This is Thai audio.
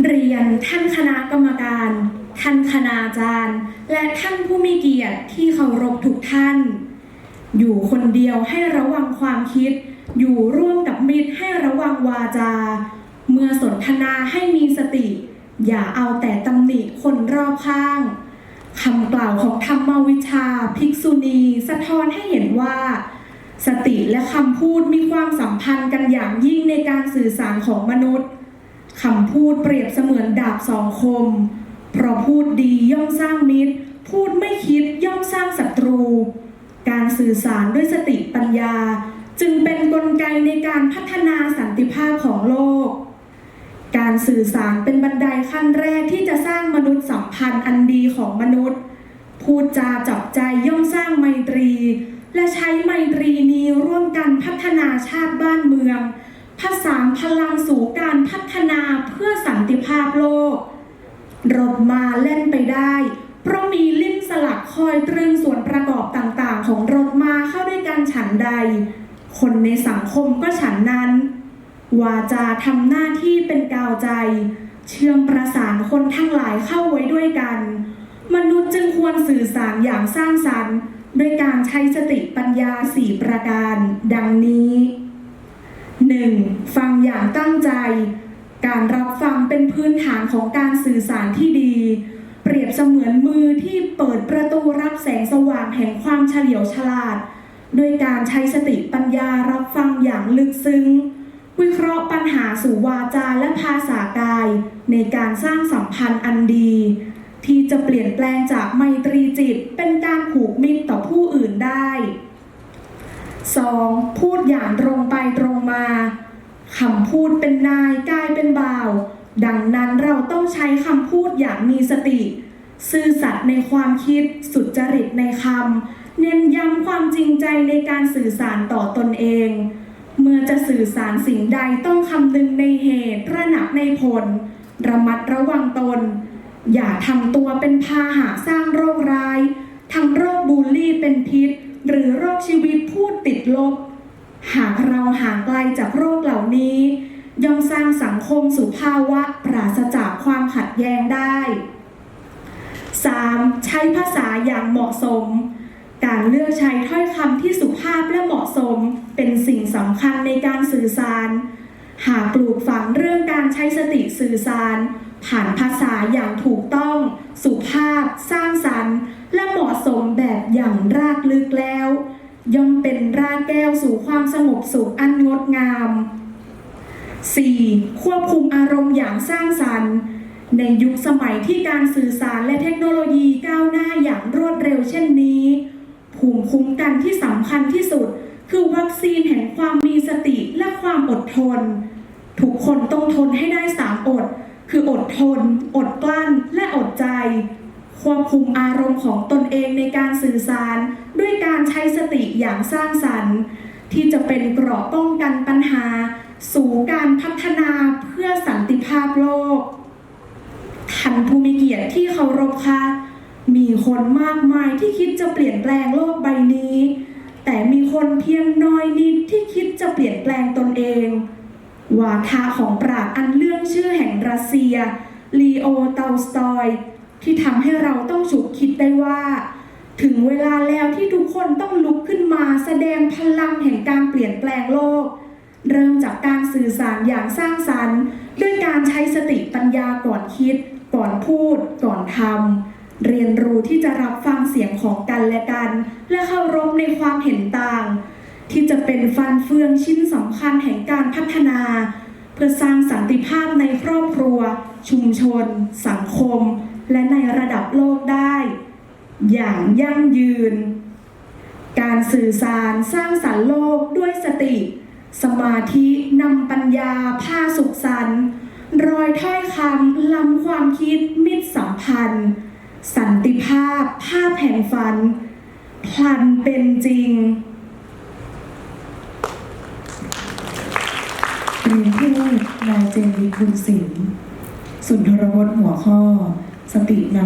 เรียนท่านคณะกรรมการ ท่านคณาจารย์ และท่านผู้มีเกียรติที่เคารพทุกท่าน อยู่คนเดียวให้ระวังความคิด อยู่ร่วมกับมิตรให้ระวังวาจา เมื่อสนทนาให้มีสติ อย่าเอาแต่ตำหนิคนรอบข้างคำกล่าวของธรรมวิชาภิกษุณีสะท้อนให้เห็นว่า สติและคำพูดมีความสัมพันธ์กันอย่างยิ่งในการสื่อสารของมนุษย์ พูดเปรียบเสมือนดาบสองคม เพราะพูดดีย่อมสร้างมิตร พูดไม่คิดย่อมสร้างศัตรู การสื่อสารด้วยสติปัญญา จึงเป็นนกลไกในการพัฒนาสันติภาพของโลก การสื่อสารเป็นบันไดขั้นแรกที่จะสร้างมนุษย์สัมพันธ์อันดีของมนุษย์ พูดจาจับใจย่อมสร้างไมตรี และใช้ไมตรีนี้ร่วมกันพัฒนาชาติบ้านเมือง ผสานพลังสู่การพัฒนาเพื่อสันติภาพโลกรถมาเล่นไปได้ เพราะมีลิ้นสลักคอยตรึงส่วนประกอบต่างๆ ของรถมาเข้าด้วยกันฉันใด คนในสังคมก็ฉันนั้น วาจาทำหน้าที่เป็นกาวใจ เชื่อมประสานคนทั้งหลายเข้าไว้ด้วยกัน มนุษย์จึงควรสื่อสารอย่างสร้างสรรค์ ด้วยการใช้สติปัญญาสี่ประการ ดังนี้ ฟังอย่างตั้งใจ การรับฟังเป็นพื้นฐานของการสื่อสารที่ดี เปรียบเสมือนมือที่เปิดประตูรับแสงสว่างแห่งความเฉลียวฉลาดด้วยการใช้สติปัญญารับฟังอย่างลึกซึ้ง วิเคราะห์ปัญหาสู่วาจาและภาษากาย ในการสร้างสัมพันธ์อันดี ที่จะเปลี่ยนแปลงจากไมตรีจิตเป็นการผูกมิตรต่อผู้อื่นได้ 2. พูดอย่างตรงไปตรงมา คำพูดเป็นนายกายเป็นบ่าว ดังนั้นเราต้องใช้คำพูดอย่างมีสติ ซื่อสัตย์ในความคิดสุจริตในคำเน้นย้ำความจริงใจในการสื่อสารต่อตนเอง เมื่อจะสื่อสารสิ่งใดต้องคำนึงในเหตุระหนักในผล ระมัดระวังตน อย่าทำตัวเป็นพาหะสร้างโรคร้าย ทั้งโรคบูลลี่เป็นพิษ หรือโรคชีวิตพูดติดลบ หากเราห่างไกลจากโรคเหล่านี้ ย่อมสร้างสังคมสู่ภาวะปราศจากความขัดแย้งได้ 3. ใช้ภาษาอย่างเหมาะสม การเลือกใช้ถ้อยคำที่สุภาพและเหมาะสม เป็นสิ่งสำคัญในการสื่อสาร หากปลูกฝังเรื่องการใช้สติสื่อสาร ผ่านภาษาอย่างถูกต้อง สุภาพ สร้างสรรค์ และเหมาะสมแบบอย่างรากลึกแล้ว ย่อมเป็นรากแก้วสู่ความสงบสุขอันงดงาม 4. ควบคุมอารมณ์อย่างสร้างสรรค์ ในยุคสมัยที่การสื่อสารและเทคโนโลยีก้าวหน้าอย่างรวดเร็วเช่นนี้ ภูมิคุ้มกันที่สำคัญที่สุด คือวัคซีนแห่งความมีสติและความอดทน ทุกคนต้องทนให้ได้สามอด คืออดทน อดกลั้น และอดใจ ควบคุมอารมณ์ของตนเองในการสื่อสาร ด้วยการใช้สติอย่างสร้างสรรค์ ที่จะเป็นเกราะป้องกันปัญหา สู่การพัฒนาเพื่อสันติภาพโลกท่านผู้มีเกียรติที่เคารพค่ะมีคนมากมายที่คิดจะเปลี่ยนแปลงโลกใบนี้ แต่มีคนเพียงน้อยนิดที่คิดจะเปลี่ยนแปลงตนเอง วาทะของปราชญ์อันเรื่องชื่อแห่งรัสเซียลีโอเตลสตอย ที่ทำให้เราต้องฉุกคิดได้ว่า ถึงเวลาแล้วที่ทุกคนต้องลุกขึ้นมาแสดงพลังแห่งการเปลี่ยนแปลงโลก เริ่มจากการสื่อสารอย่างสร้างสรรค์ ด้วยการใช้สติปัญญาก่อนคิด ก่อนพูด ก่อนทำเรียนรู้ที่จะรับฟังเสียงของกันและกัน และเคารพในความเห็นต่าง ที่จะเป็นฟันเฟืองชิ้นสำคัญแห่งการพัฒนา เพื่อสร้างสันติภาพในครอบครัว ชุมชน สังคม และในระดับโลกได้ อย่างยั่งยืน การสื่อสารสร้างสรรค์โลกด้วยสติ สมาธินำปัญญาผ้าสุขสันต์รอยถ้อยคำล้ำความคิดมิตรสัมพันธ์ สันติภาพภาพแห่งฝัน พลันเป็นจริงเรียนผู้นายเจนวิบุญสินสุนทรพจหัวข้อ สตินำ